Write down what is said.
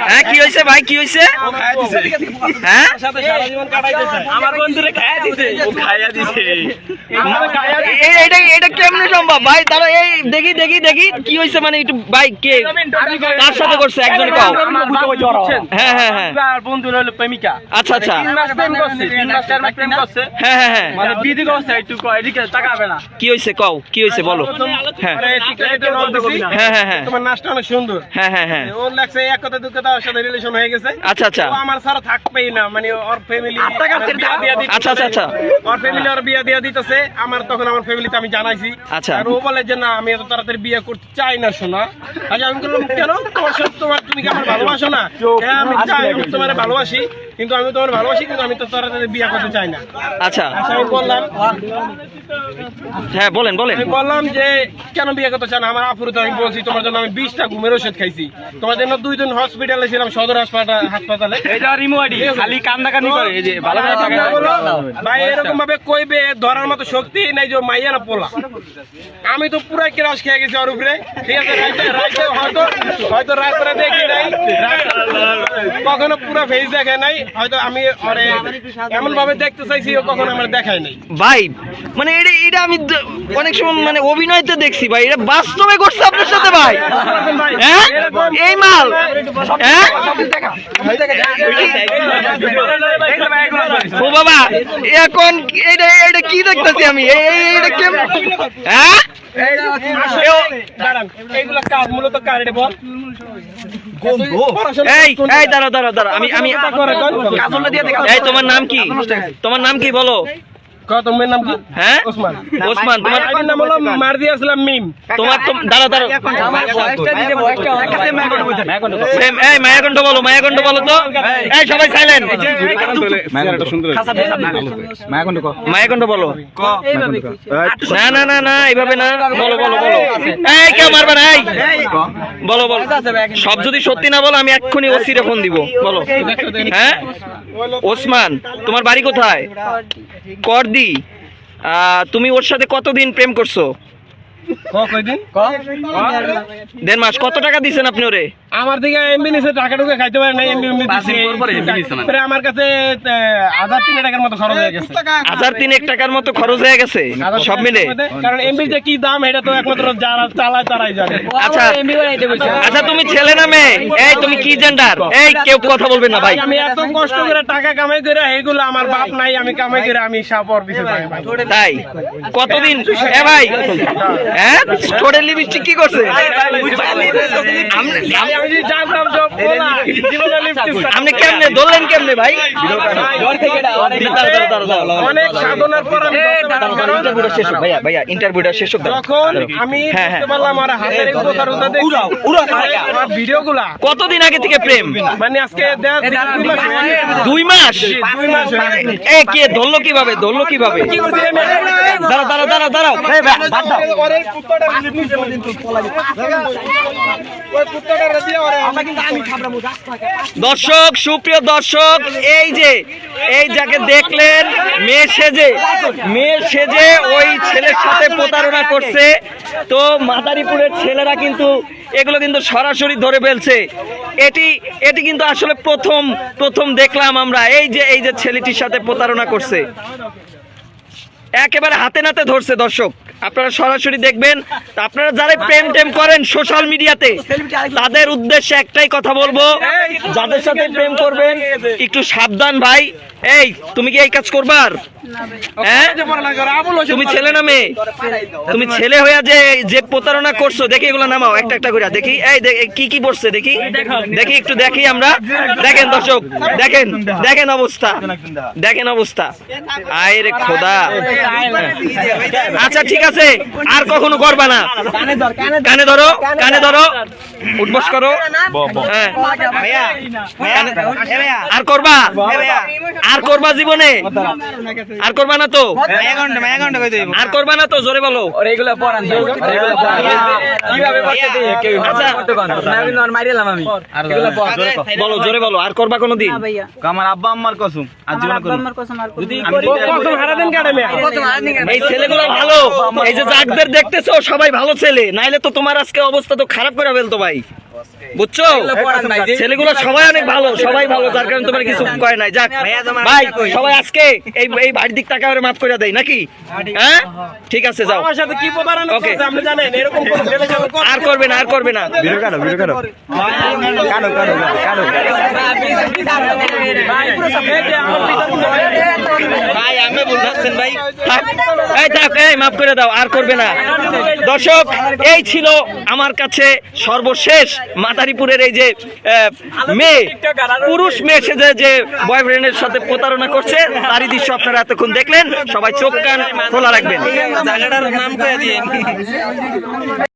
হ্যাঁ কি হয়েছে ভাই? কি হয়েছে? হ্যাঁ? আমার বন্ধুরে খায়া দিছে। ও খায়া দিছে। আমার খায়া দিছে। এ- এটা এটা কেমনে সম্ভব? ভাই দাঁড়া এই দেখি দেখি দেখি কি হয়েছে মানে একটু ভাই কে? কার সাথে করছে? একজন কাও হ্যাঁ হ্যাঁ হ্যাঁ। বন্ধু হলো প্রেমিকা। আচ্ছা আচ্ছা। তিন মাস প্রেম করছে তিন মাস চার মাস প্রেম করছে। হ্যাঁ হ্যাঁ হ্যাঁ। মানে বিধি করছে একটু এদিকে তাকাবে না। কি হয়েছে? কও কি হয়েছে? বলো। হ্যাঁ। হ্যাঁ হ্যাঁ হ্যাঁ। তোমার নাচটা অনেক সুন্দর। হ্যাঁ হ্যাঁ হ্যাঁ। ওর লাগছে এক কথা সাথে রিলেশন হয়ে গেছে। আচ্ছা আচ্ছা। ও আমার ছাড়া থাকবেই না মানে ওর ফ্যামিলি আচ্ছা, আচ্ছা, আচ্ছা। ওর ফ্যামিলি ওর বিয়ে দিয়ে দিতেছে। আমার তখন আমার ফ্যামিলিতে আমি জানাইছি। আচ্ছা। আর ও বলে যে না আমি এত তাড়াতাড়ি বিয়ে করতে চাই না শোনা আচ্ছা আমি বললাম কেন? তোমার সাথে তোমার তুমি কি আমার ভালোবাসো না? হ্যাঁ আমি চাই আমি তোমার ভালোবাসি। কিন্তু আমি তোমার ভালোবাসি কিন্তু আমি তো তাড়াতাড়ি বিয়ে করতে চাই না। আচ্ছা। আচ্ছা আমি বললাম হ্যাঁ বলেন বলেন। আমি বললাম যে কেন বিয়ে করতে চান? আমার আপুরে তো আমি বলছি তোমার জন্য আমি বিশটা ঘুমের ওষুধ খাইছি। তোমার জন্য দুই দিন হসপিটালে ছিলাম সদর হাসপাতাল হাসপাতালে। এটা রিমোয়াডি খালি কান্দাকানি করে এই যে ভালো ভালো টাকা ভাই এরকম ভাবে কইবে ধরার মতো শক্তি নাই যে মাইয়া না পোলা। আমি তো পুরো ক্রাশ খেয়ে গেছি ওর উপরে। ঠিক আছে রাইতে রাইতে হয়তো হয়তো রাত্রে দেখি নাই। রাত- কখনো পুরো ফেস দেখে নাই হয়তো আমি ওরে এমন ভাবে দেখতে চাইছি ও কখনো আমার দেখায় নাই। ভাই মানে এটা এটা আমি অনেক সময় মানে অভিনয় তো দেখছি ভাই এটা বাস্তবে করছে আপনার সাথে ভাই। হ্যাঁ? এই মাল। হ্যাঁ? ও বাবা এখন এটা এটা কি দেখতেছি আমি? এটা কেম হ্যাঁ? এইগুলা কাজ মূলত কার এটা বল? এই এই দাঁড়া দাঁড়া দাঁড়া আমি আমি এই তোমার নাম কি? তোমার নাম কি বলো? তোমার নাম কি হ্যাঁ ওসমান ওসমান তোমার আইডির নাম হলো মারদি আসলাম মিম তোমার তো দাঁড়া দাঁড়া এই মায়াকণ্ঠ বলো মায়াকণ্ঠ বলো তো এই সবাই সাইলেন্ট মায়াকণ্ঠ বলো না না না না এইভাবে না বলো বলো বলো এই কেউ মারবে না এই বলো বলো সব যদি সত্যি না বলো আমি এক্ষুনি ওসিরে ফোন দিব বলো হ্যাঁ ওসমান তোমার বাড়ি কোথায়? করদি। তুমি ওর সাথে কতদিন প্রেম করছ? দেড় মাস। কত টাকা দিছেন আপনি ওরে? আমার দিকে এমবি নিছে টাকা টুকা খাইতে পারে না এমবি এমবি দিছে। আমার কাছে হাজার তিন টাকার মতো খরচ হয়ে গেছে। হাজার তিনেক টাকার মতো খরচ হয়ে গেছে? সব মিলে? কারণ এমবি যে কি দাম এটা তো একমাত্র যারা চালায় তারাই জানে। আচ্ছা। আচ্ছা তুমি ছেলে না মেয়ে? এই তুমি কি জেন্ডার এই কেউ কথা বলবে না ভাই। আমি এত কষ্ট করে টাকা কামাই করে এগুলো আমার বাপ নাই আমি কামাই করে আমি সাপর তাই? কতদিন? এ ভাই। হ্যাঁ? ঠোঁটের লিপস্টিক কি করছে আপনি- কেমনে ধরলেন কেমনে ভাই। অনেক সাধনার পর ইন্টারভিউটা শেষ হোক, ভাইয়া ভাইয়া ইন্টারভিউটা শেষ হোক, দাঁড়াও। আমি হ্যাঁ, হ্যাঁ। পারলাম আমার হাতের ভিডিওগুলা কতদিন আগে থেকে প্রেম মানে আজকে দুই মাস দুই মাস দুই মাস হয়ে গেছে। এ কে ধরলো কীভাবে ধরলো কীভাবে দাঁড়াও দাঁড়াও দাঁড়াও দাঁড়াও কুত্তাটা ওই কুত্তাটা ওরে দর্শক সুপ্রিয় দর্শক এই যে এই যাকে দেখলেন মেয়ে সেজে মেয়ে সেজে ওই ছেলের সাথে প্রতারণা করছে তো মাদারীপুরের ছেলেরা কিন্তু এগুলো কিন্তু সরাসরি ধরে ফেলছে এটি এটি কিন্তু আসলে প্রথম প্রথম দেখলাম আমরা এই যে এই যে ছেলেটির সাথে প্রতারণা করছে একেবারে হাতে নাতে ধরছে দর্শক আপনারা সরাসরি দেখবেন আপনারা যারা প্রেম টেম করেন সোশ্যাল মিডিয়াতে তাদের উদ্দেশ্যে একটাই কথা বলব, যাদের সাথে প্রেম করবেন, একটু সাবধান ভাই। এই, তুমি কি এই কাজ করবার হ্যাঁ? তুমি ছেলে না মেয়ে? তুমি ছেলে হইয়া যে যে প্রতারণা করছ, দেখি এগুলো নামাও, একটা একটা করে দেখি, এই কি কি পড়ছে দেখি। দেখি একটু দেখি আমরা। দেখেন দর্শক, দেখেন দেখেন অবস্থা দেখেন অবস্থা। আয় রে খোদা। আচ্ছা ঠিক আছে। আর কখনো করবা না। কানে ধরো কানে ধরো। উঠবস করো। হ্যাঁ। আর করবা? আর করবা জীবনে? আর করবা না তো? আর করবা না তো? জোরে বলো। বলো জোরে বলো। আর করবা কোনো দিন? আমার আব্বা আম্মার কসম। আর জীবন যদি কখন হারাদিন কাটে মেয়ে এই ছেলেগুলো ভালো। এই যে যাকদের দেখতেছো সবাই ভালো ছেলে। নাইলে তো তোমার আজকে অবস্থা তো খারাপ করে ফেলতো ভাই। বুঝছ? ছেলেগুলো সবাই অনেক ভালো সবাই ভালো যার কারণে তোমার কিছু কয় নাই। যাক ভাই সবাই আজকে এই এই বাড়ির দিক টাকা করে মাফ করে দেয় নাকি? হ্যাঁ? ঠিক আছে যাও। আমার সাথে কি প্রতারণা. আপনি জানেন এরকম কথা- আর করবে না আর করবে না। ভাই আমি ভাই? এই থাক এই মাফ করে দাও আর করবে না। দর্শক এই ছিল আমার কাছে সর্বশেষ মাতারিপুরের এই যে আহ, মেয়ে পুরুষ মেয়ে সেজে যে বয়ফ্রেন্ডের সাথে প্রতারণা করছে তারই দৃশ্য আপনারা এতক্ষণ দেখলেন। সবাই চোখ কান খোলা রাখবেন। জায়গাটার নাম করে দিয়ে